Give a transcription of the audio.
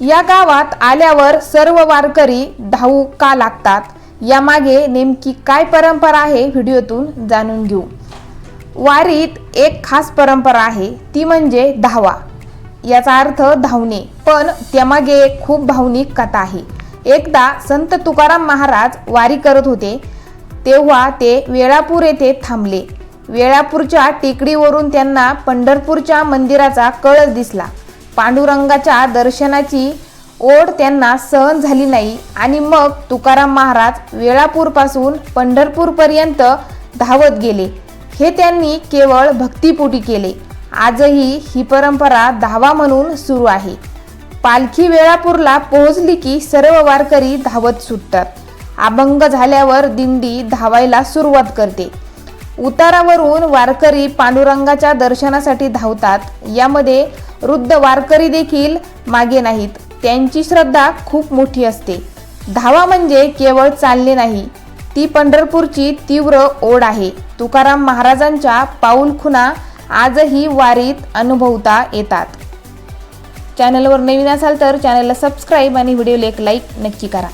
या गावात आल्यावर सर्व वारकरी धावू का लागतात? यामागे नेमकी काय परंपरा आहे? व्हिडिओतून जाणून घेऊ. वारीत एक खास परंपरा आहे ती म्हणजे धावा. याचा अर्थ धावणे. पण त्यामागे एक खूप भावनिक कथा आहे. एकदा संत तुकाराम महाराज वारी करत होते तेव्हा ते वेळापूर येथे थांबले. वेळापूरच्या टेकडीवरून त्यांना पंढरपूरच्या मंदिराचा कळस दिसला. पांडुरंगाच्या दर्शनाची ओढ त्यांना सहन झाली नाही. आणि मग तुकाराम महाराज वेळापूरपासून पंढरपूरपर्यंत धावत गेले. हे त्यांनी केवळ भक्तीपोटी केले. आजही ही परंपरा धावा म्हणून सुरू आहे. पालखी वेळापूरला पोहोचली की सर्व वारकरी धावत सुटतात. अभंग झाल्यावर दिंडी धावायला सुरुवात करते. उतारावरून वारकरी पांडुरंगाच्या दर्शनासाठी धावतात. यामध्ये वृद्ध वारकरी देखील मागे नाहीत. त्यांची श्रद्धा खूप मोठी असते. धावा म्हणजे केवळ चालणे नाही ती पंढरपूरची तीव्र ओढ आहे. तुकाराम महाराजांच्या पाऊलखुणा आजही वारीत अनुभवता येतात. चॅनलवर नवीन असाल तर चॅनलला सबस्क्राईब आणि व्हिडिओला एक लाईक नक्की करा.